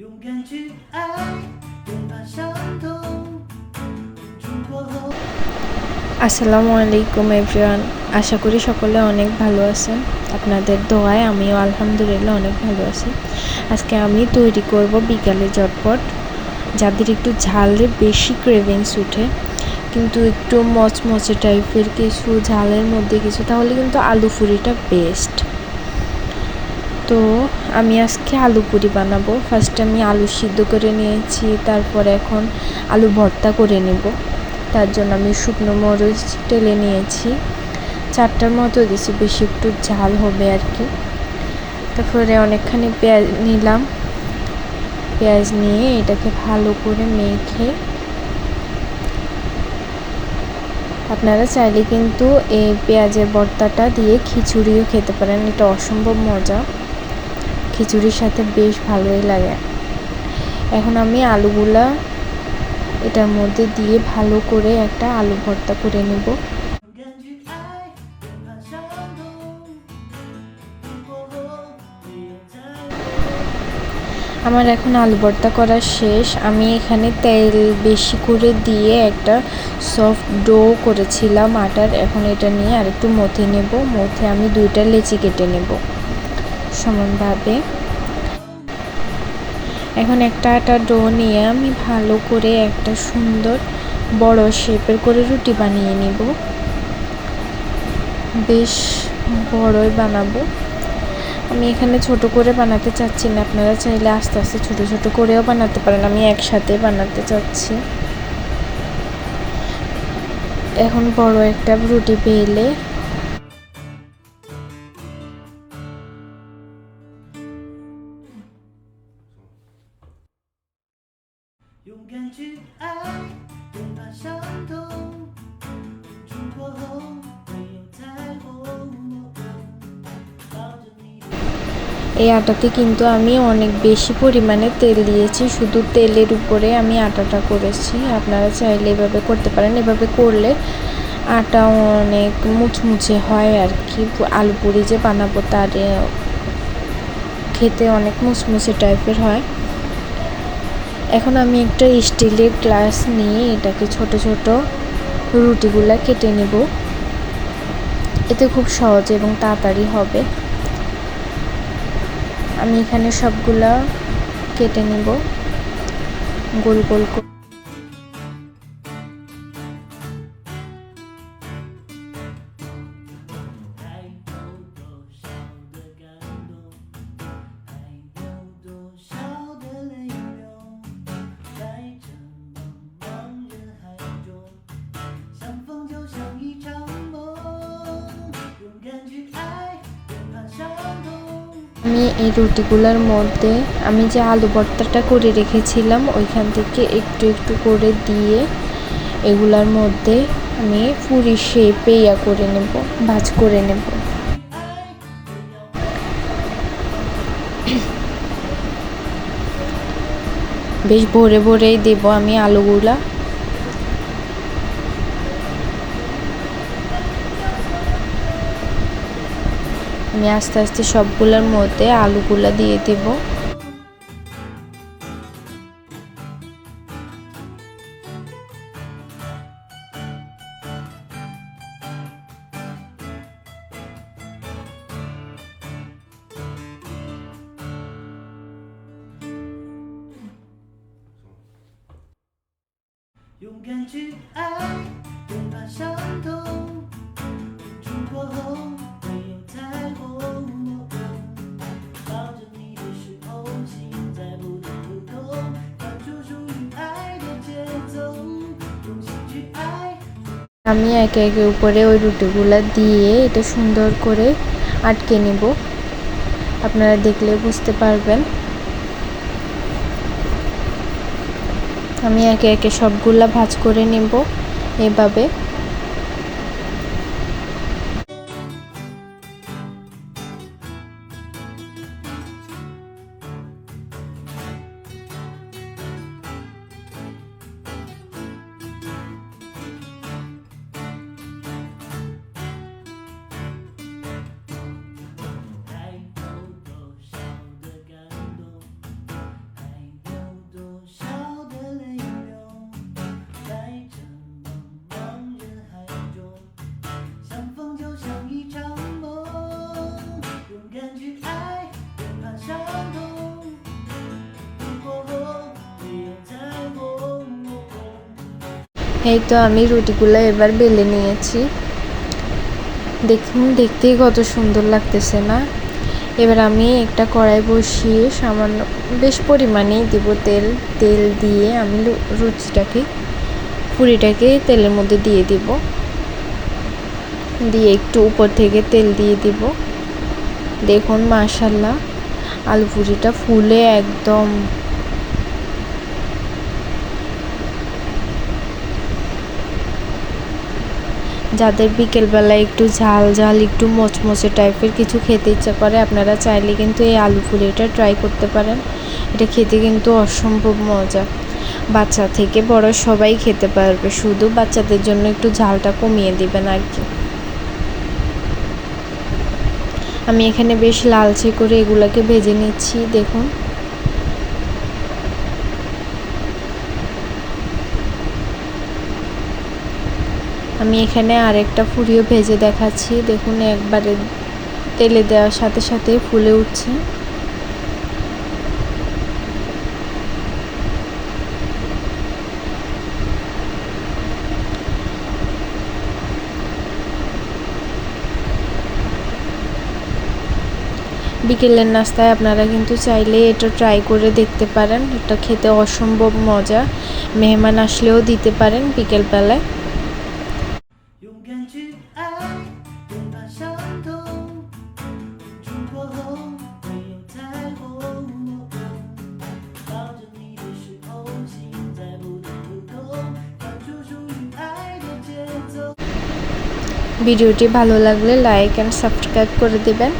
勇敢去爱，不怕伤痛。冲破后。 আসসালামু আলাইকুম এভরিওয়ান আশা করি সকলে অনেক ভালো আছেন আপনাদের দোয়ায় আমিও আলহামদুলিল্লাহ অনেক ভালো আছি আজকে আমি তৈরি করব বিকালে ঝটপট যাদের একটু ঝালে বেশি ক্রেভিংস উঠে কিন্তু একটু মচমচে টাইপের কিছু ঝালের মধ্যে কিছু তাহলে কিন্তু আলু পুরিটা বেস্ট তো আমি আজকে আলু পুরি বানাবো। ফার্স্ট আমি আলু সিদ্ধ করে নিয়েছি, তারপর এখন আলু ভর্তা করে নেব। তার জন্য আমি শুকনো মরিচ টেলে নিয়েছি। চারটার মতো দিয়েছি বেশি একটু ঝাল হবে আর কি। তারপরে অনেকখানি পেঁয়াজ নিলাম। পেঁয়াজ নিয়ে এটাকে ভালো করে মেখে আপনারা চাইলে কিন্তু এই পেঁয়াজের ভর্তাটা দিয়ে খিচুড়িও খেতে পারেন। এটা অসম্ভব মজা। খিচুড়ির সাথে বেশ ভালোই লাগে। এখন আমি আলুগুলা এটার মধ্যে দিয়ে ভালো করে একটা আলু ভর্তা করে নেব। আমার এখন আলু ভর্তা করা শেষ। আমি এখানে তেল বেশি করে দিয়ে একটা সফট ডো করেছিলাম আটার। এখন এটা নিয়ে আরেকটু মথে নেব। মথে আমি দুইটা লেচি কেটে নেব। সমানভাবে। এখন একটা আটা ডো নিয়ে আমি ভালো করে একটা সুন্দর বড় শেপের করে রুটি বানিয়ে নিব। বেশ বড়ই বানাবো। আমি এখানে ছোট করে বানাতে চাচ্ছি না, আপনারা চাইলে আস্তে আস্তে ছোট ছোট করেও বানাতে পারেন, আমি একসাথে বানাতে চাচ্ছি। এখন বড় একটা রুটি পেলে 勇敢去爱，不怕伤痛。冲破后，没有彩虹。抱着你的 এই আটাতে কিন্তু আমি অনেক বেশি পরিমাণে তেল দিয়েছি শুধু তেলের উপরে আমি আটাটা করেছি আপনারা চাইলে এভাবে করতে পারেন এভাবে করলে আটা অনেক মুচমুচে হয় আর কি আলু পুরি যে বানাবো তার এ, খেতে অনেক মুচমুচে টাইপের হয় এখন আমি একটা স্টিলের গ্লাস নিয়ে এটাকে ছোট ছোট রুটিগুলা কেটে নেব। এতে খুব সহজ এবং তাড়াতাড়ি হবে। আমি এখানে সবগুলা কেটে নেব। গোল গোল করে আমি এই রুটিগুলোর মধ্যে আমি যে আলু ভর্তাটা করে রেখেছিলাম, ওইখান থেকে একটু একটু করে দিয়ে এগুলার মধ্যে আমি পুরি শেপে ইয়া করে নেব, ভাজ করে নেব। বেশ ভরে ভরেই দেব আমি আলুগুলা। আমি আস্তে আস্তে সবগুলোর মধ্যে আলুগুলা দিয়ে দেব “勇敢去爱，不怕伤痛。冲破后， আমি একে একে উপরে ওই রুটিগুলো দিয়ে এটা সুন্দর করে আটকে নেব। আপনারা দেখলে বুঝতে পারবেন। আমি একে একে সবগুলা ভাজ করে নেব এভাবে। এই তো আমি রুটিগুলো এবার বেলে নিয়েছি। দেখুন দেখতেই কত সুন্দর লাগতেছে না? এবার আমি একটা কড়াই বসিয়ে সামান্য বেশ পরিমাণেই দিব তেল। তেল দিয়ে আমি রুটিটাকে পুরিটাকে তেলের মধ্যে দিয়ে দিব। দিয়ে একটু উপর থেকে তেল দিয়ে দিব। দেখুন মাশাল্লাহ আলু পুরিটা ফুলে একদম যাদের বিকেলবেলায় একটু ঝাল ঝাল, একটু মচমচে টাইপের কিছু খেতে ইচ্ছা করে, আপনারা চাইলে কিন্তু এই আলু পুরিটা ট্রাই করতে পারেন। এটা খেতে কিন্তু অসম্ভব মজা। বাচ্চা থেকে বড় সবাই খেতে পারবে, শুধু বাচ্চাদের জন্য একটু ঝালটা কমিয়ে দিবেন আর কি। আমি এখানে বেশ লালচে করে এগুলাকে ভেজে নিচ্ছি, দেখুন। আমি এখানে আরেকটা ফুরিও ভেজে দেখাচ্ছি। দেখুন, একবারে তেলে দেওয়ার সাথে সাথে ফুলে উঠছে। বিকেলের নাস্তায় আপনারা কিন্তু চাইলে এটা ট্রাই করে দেখতে পারেন। এটা খেতে অসম্ভব মজা। মেহমান আসলেও দিতে পারেন বিকেলবেলায়। ভিডিওটি ভালো লাগলে লাইক অ্যান্ড সাবস্ক্রাইব করে দেবেন।